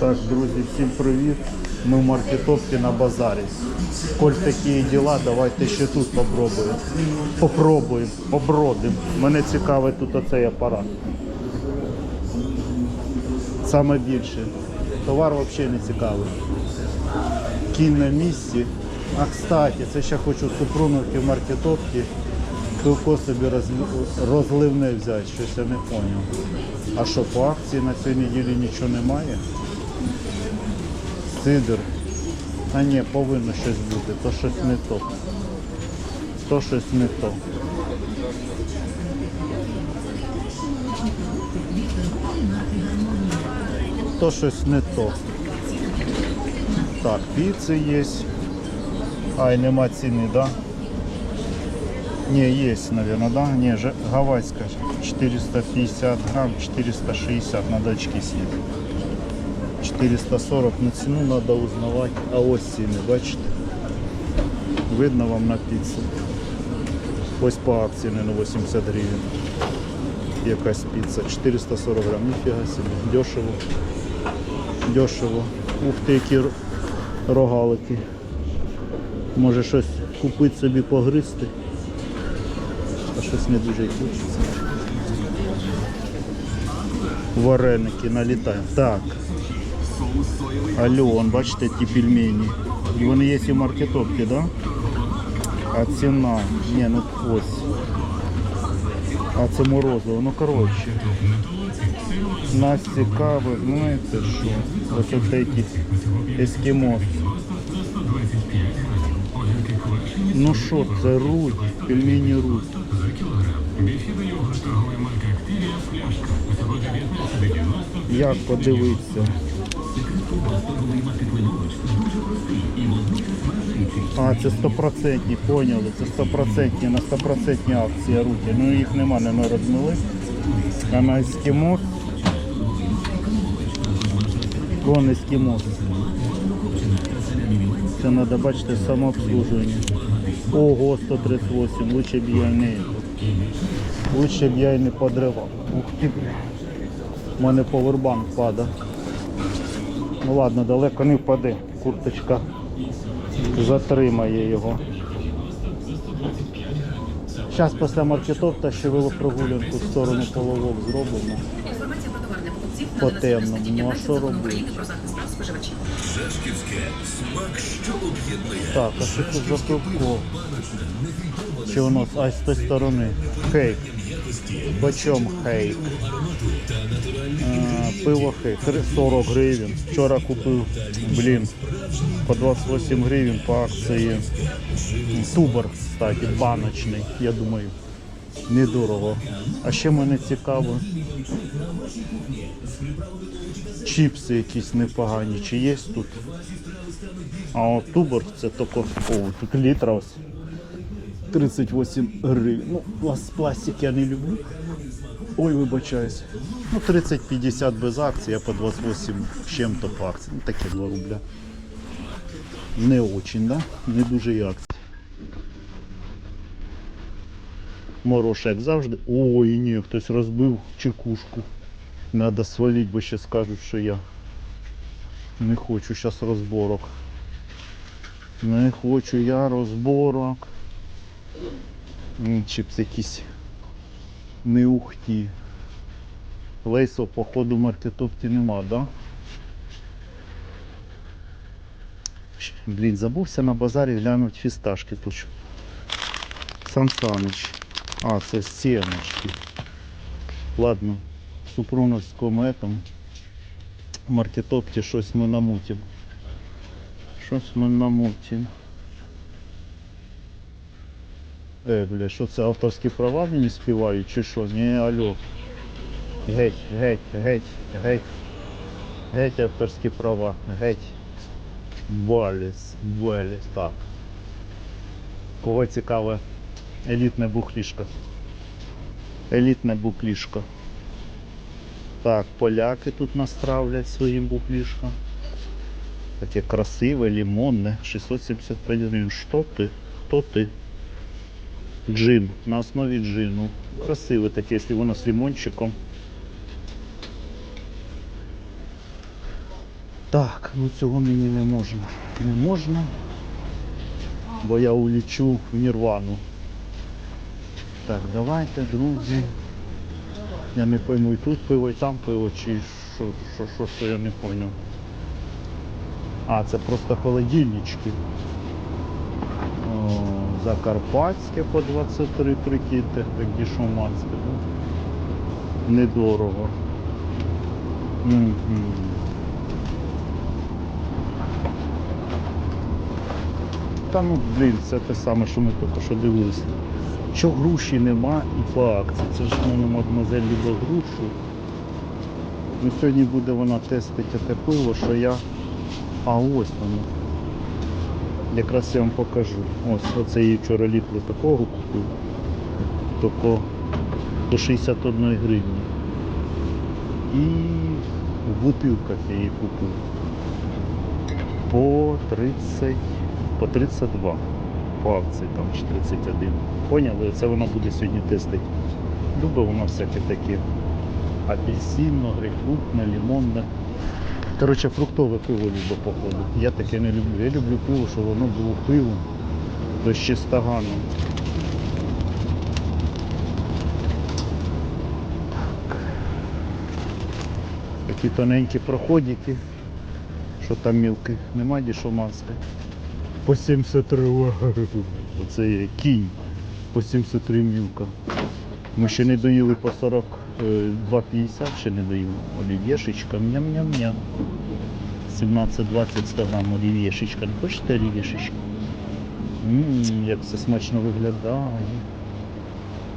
Так, друзі, всім привіт. Ми в маркетопці на базарі. Коль такі діла, давайте ще тут попробуємо. Попробуємо, побродимо. Мене цікавить тут оцей апарат. Саме більше. Товар взагалі не цікавий. Кінь на місці. А кстати, це ще хочу супруновки в маркетопці. Тільки собі розли- розливне взяти, щось я не зрозумів. А що, по акції на цій неділі нічого немає? Сидор. А ні, повинно щось бути, то щось не то. То щось не то. То щось не то. Так, піци є. Ай, нема ціни, да? Не, есть, наверное, да? Не, же, гавайская. 450 грамм, 460 надо очки снять. 440 на ціну надо узнавать. А ось ціни, бачите? Видно вам на піцу. Ось по акції на 80 гривень. Якась піца. 440 грам. Ніфіга собі. Дешево. Дешево. Ух ти, які рогалики. Може щось купити собі погризти. А щось не дуже хочеться. Вареники налітаємо. Так. Алло, вон, бачите, ті пельмені. І вони є і в маркетопці, да? А ціна. Ні, ну ось. А це морозиво. Ну коротше. Нас цікавить, знаєте що? Ось от такі ескімос. Ну що, це руть, пельмені руть. Як подивитися? А, це стопроцентні, поняли, це стопроцентні, на стопроцентні акції руки. Ну їх нема, не ми розмили. А на ескімос. Вон. Це треба бачити самообслуживання. Ого, 138, лучше б я не лучше б я і не подривав. Ух ти. У мене повербанк падає. Ну ладно, далеко не впаде. Курточка затримає його. Зараз після маркетовта ще велопрогулянку в сторону половок зробимо. По темному. Ну, а що робити? Так, а що тут за пивко? Чи воно а з тої сторони? Хейк. Почем хейк? Пиво хейк. 40 гривень. Вчора купив, блін, по 28 гривень по акції. Тубор, кстати, баночний, я думаю. Недорого. А ще мене цікаво. Чіпси якісь непогані. Чи є тут? А от тубор це тільки, о, тут літра ось. 38 гривень. Ну, пласт- пластик я не люблю. Ой, вибачаюсь. Ну, 30-50 без акції, а по 28 з чим-то по акції. Ну, таке 2 рубля. Не очень, да? Не дуже як завжди. Ой, ні, хтось розбив чекушку. Надо свалить, бо ще скажуть, що я не хочу зараз розборок. Не хочу я розборок. М, Чіпс якісь не ухті. Лейсо, походу, в маркетопці нема, да? Блін, забувся на базарі глянути фісташки тут. Сан Саныч. А, це сімочки. Ладно, Супруновському этом маркетопці щось ми намутимо. Щось ми намутимо. Е, бля, що це авторські права мені співають чи що? Ні, алло. Геть, геть, геть, геть. Геть авторські права, геть. Баліс, баліс, так. Кого цікаве елітне бухлішко. Елітне буклішко. Так, поляки тут нас травлять своїм буклішком. Таке красиве, лимонне. 675 гривень. Що ти? Хто ти? Джин. На основі джину. Красиве таке, якщо воно з лимончиком. Так, ну цього мені не можна. Не можна. Бо я улічу в Нірвану. Так, давайте, друзі. Я не пойму, і тут пиво, і там пиво, чи що, що, що, що я не поняв. А, це просто холодильнички. Закарпатське по 23 прикиньте, так дішоманське, да? Недорого. Мгм. Та ну блін, це те саме, що ми тільки що дивилися. Що груші нема і по акції. Це ж ну, мадемуазель любить грушу. Ну, сьогодні буде вона тестити те пиво, що я. А ось воно. Якраз я вам покажу. Ось оце їй вчора літру такого купив. Тільки по 61 гривні. І в бутилках я її купив. По 30, по 32. По акції там чи 31. Поняли? Це вона буде сьогодні тестити. Любить вона всяке таке. Апельсинно, грейпфрутне, лимонне. Коротше, фруктове пиво любить, походу. Я таке не люблю. Я люблю пиво, щоб воно було пивом, то ще стаганом. Такі тоненькі проходики. Що там мілких? Нема дішоманська. По 73 Оце є кінь. По 73 мілка. Ми ще не доїли по 42,50, ще не доїли. Олів'єшечка, ням-ням-ням. 17-20 100 грам олів'єшечка. Не хочете олів'єшечки? Ммм, як це смачно виглядає.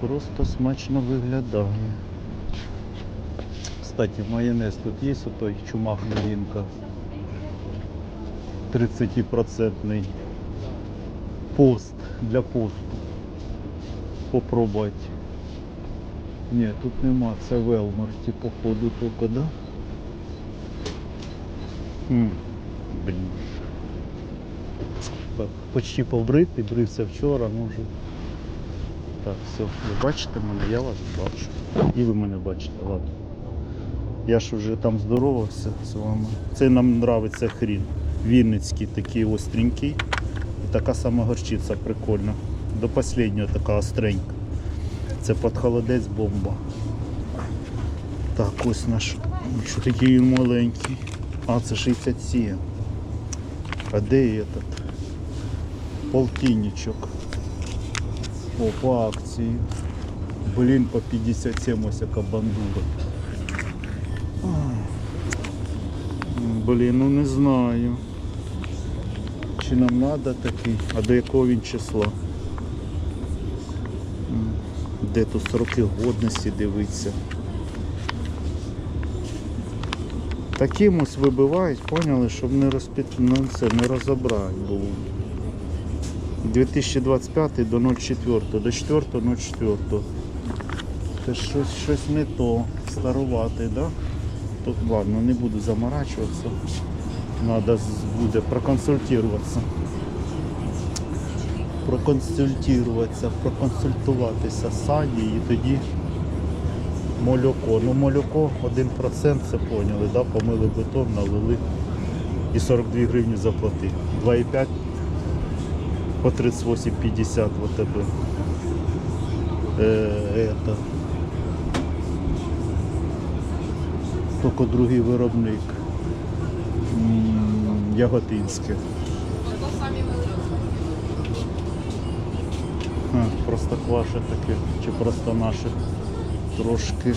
Просто смачно виглядає. Кстати, майонез тут є отой чумак новинка. 30% пост для посту. Попробувати. Ні, тут нема, це Велмарті, походу, тільки, да? М, Блін. Почти побритий, брився вчора, може. Так, все, ви бачите мене, я вас бачу. І ви мене бачите, ладно. Я ж вже там здоровався з вами. Це нам нравиться хрін. Вінницький такий остренький. І така сама горчиця прикольна. До останнього така остренька. Це під холодець бомба. Так, ось наш. Що такий він маленький. А, це 67. А де этот? Полтинничок. О, по акції. Блін, по 57 ось яка бандура. Блін, ну не знаю. Чи нам треба такий? А до якого він числа? Де тут сроки годності дивиться? Таким ось вибивають, поняли, щоб не розпід... ну, це, не розібрати було. 2025 до 04, до 4 04. Це щось, щось не то, старувати, да? Тут ладно, не буду заморачуватися. Надо буде проконсультуватися. Проконсультуватися, проконсультуватися з Сані і тоді молоко. Ну молоко 1% це поняли, да? помили бетон, налили і 42 гривні заплатив. 2,5 по 38,50 в АТБ. Е, это. Тільки другий виробник. Яготинське. Просто кваше таке, чи просто наше трошки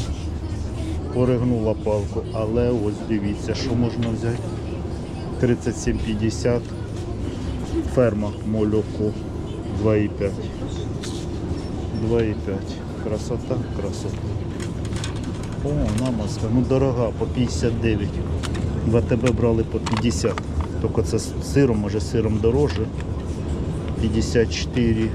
поригнула палку. Але ось дивіться, що можна взяти. 37,50 ферма молоко 2,5. 2,5. Красота, красота. О, намазка, ну дорога, по 59. В брали по 50. Тільки це з сиром, може сиром дороже. 54.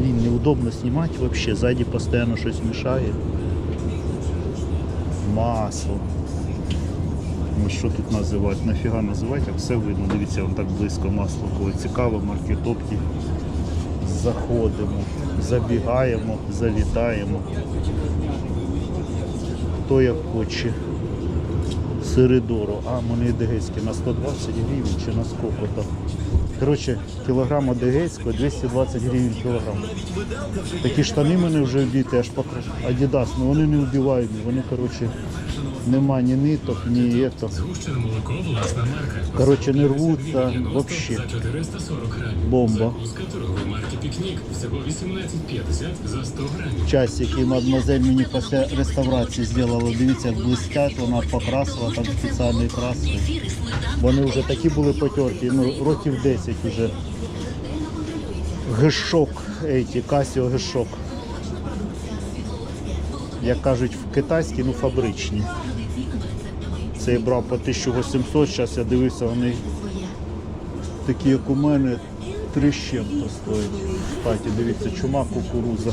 Блін, неудобно знімати вообще. Ззаді постійно щось мішає. Масло. Ну що тут називати? Нафіга називати, як все видно. Дивіться, вон так близько масло. Коли цікаво, маркетопки. Заходимо, забігаємо, залітаємо. Хто як хоче. Сиридоро, а вони едегейські на 120 гривень чи на сколько там. Коротше, кілограм одегейського 220 гривень кілограм. Такі штани мене вже вбіти, аж покраш. Адідас, ну вони не вбивають, вони, коротше, нема ні ниток, ні ето. Коротше, не рвуться За взагалі. 440 грамів. Бомба. Закуска торгової марки Пікнік. Всього 18,50 за 100 грамів. Часики мадемуазель мені після реставрації зробила. Дивіться, як блистять, вона покрасила там спеціальний краски. Вони вже такі були потерті, ну років 10 вже. Гешок, ейті, Касіо гешок. Як кажуть, в китайській, ну фабричні. Це я брав по 1800, зараз я дивився, вони такі, як у мене, три чим-то стоять. Кстати, дивіться, чума кукуруза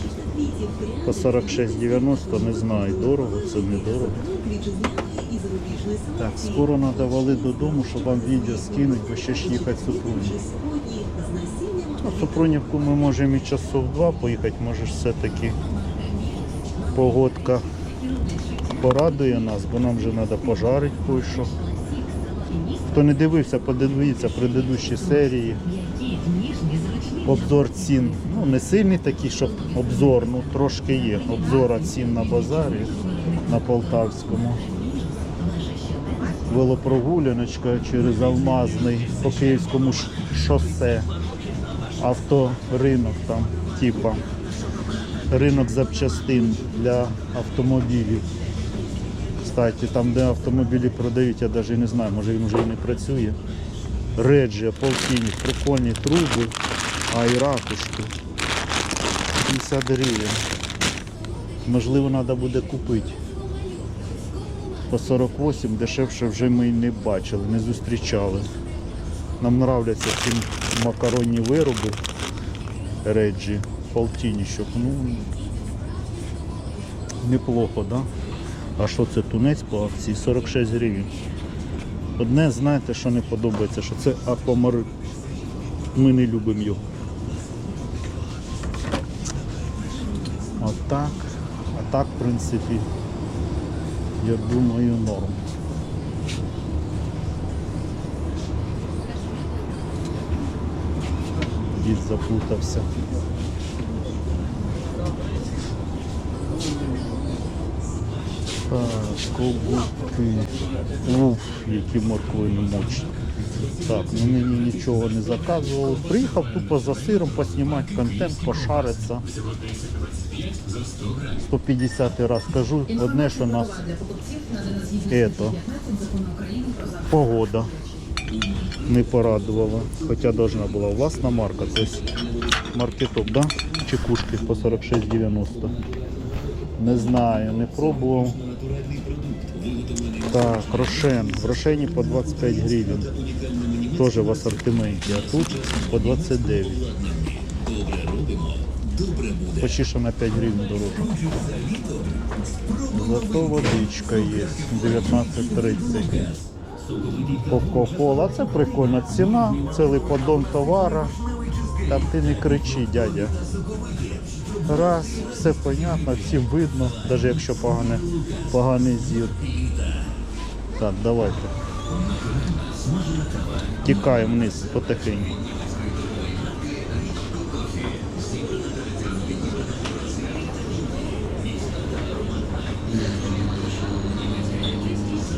по 46,90, не знаю, дорого, це не дорого. Так, скоро треба вали додому, щоб вам відео скинуть, бо ще ж їхати Супрунів. Ну, Супрунівку ми можемо і часов два поїхати, може ж все-таки погодка порадує нас, бо нам вже треба пожарити кое-що. Хто не дивився, подивіться предыдущі серії. Обзор цін. Ну, не сильний такий, щоб обзор, ну трошки є. Обзора цін на базарі на Полтавському. Велопрогуляночка через Алмазний по Київському шосе. Авторинок там, типа. Ринок запчастин для автомобілів. Кстати, там, де автомобілі продають, я навіть не знаю, може він вже і не працює. Реджія, полтинник, прикольні труби, а і ракушки. 50 гривень. Можливо, треба буде купити. По 48 дешевше вже ми не бачили, не зустрічали. Нам нравляться ці макаронні вироби Реджі, полтинничок. Ну, неплохо, да? А що це тунець по акції? 46 гривень. Одне, знаєте, що не подобається, що це аквамарин. Ми не любимо його. Отак. А так, в принципі, я думаю, норм. Дід заплутався. Так, колготки. Уф, які морквини мочі. Так, ну мені нічого не заказували. Приїхав тупо за сиром поснімати контент, пошариться. 150 раз кажу, одне, що нас ето, погода не порадувала. Хоча должна була власна марка, тобто маркетоп, да? Чекушки по 46,90. Не знаю, не пробував. Так, рошен. В рошені по 25 гривень. Теж в асортименті. А тут по 29. Почти що на 5 гривень дорожче. Зато водичка є. 19,30. Кока-кола. Це прикольна ціна, цілий подон товара. Та ти не кричи, дядя. Раз, все понятно, всім видно, навіть якщо погане, поганий зір. Так, давайте. Тікаємо вниз потихеньку.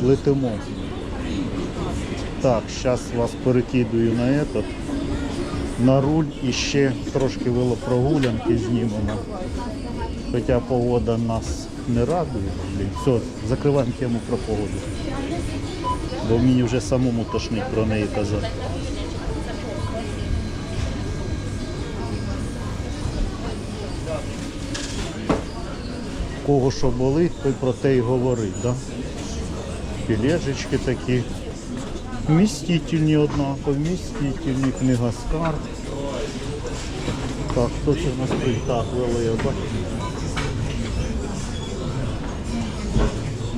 Летимо. Так, зараз вас перекидую на этот, на руль і ще трошки велопрогулянки знімемо. Хоча погода нас не радує. Все, закриваємо тему про погоду. Бо мені вже самому тошнить про неї казати. Кого що болить, той про те й говорить, да? Пілежечки такі. Вмістительні однаково, вмістительні, книга скарб. Так, хто це в нас? Так, Велеба.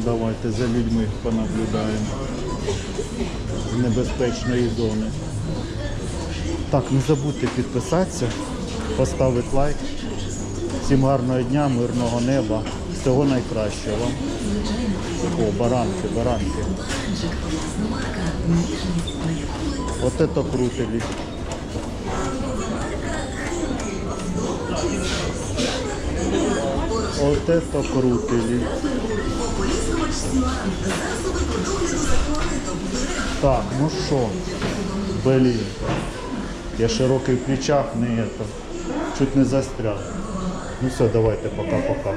Давайте за людьми понаблюдаємо з небезпечної зони. Так, не забудьте підписатися, поставити лайк. Всім гарного дня, мирного неба. Всього найкращого вам. О, баранки, баранки. Вот это крутили. Вот это крутили. Так, ну що, блін. Я широкий в плечах, не это. Чуть не застрял. Ну все, давайте, пока-пока.